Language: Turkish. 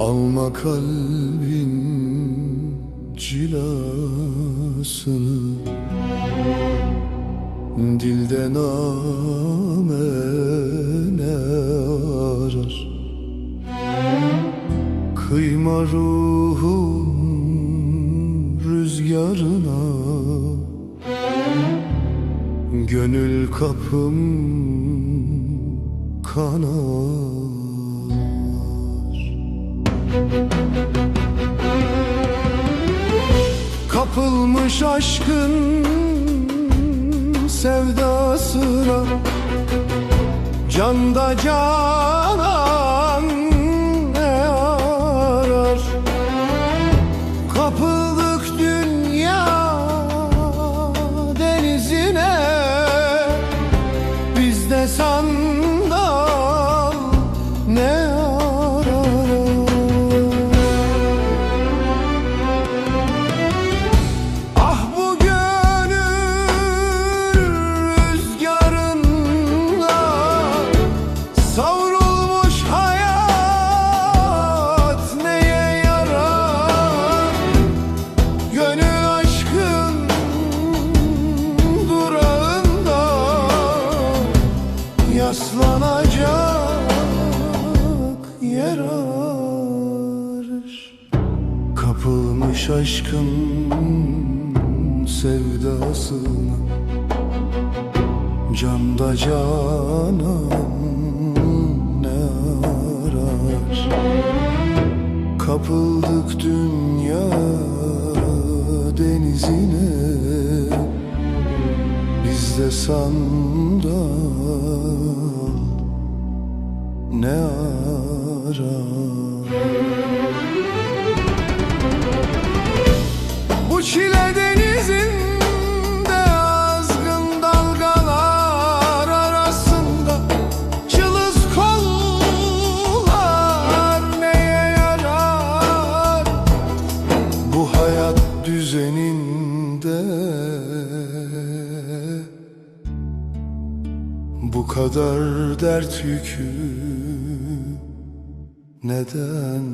Alma kalbin cilasını Dilde name ne arar Kıyma ruhum rüzgarına. Gönül kapım kanar. Kapılmış aşkın sevdasına. Canda canan Yaslanacak yer arar Kapılmış aşkın sevdasına Canda canan ne arar? Kapıldık dünya denizine Bizde sandal ne arar Bu çile denizinde azgın dalgalar arasında Çılız kollar yarar? Bu hayat düzeninde Bu kadar dert yükü neden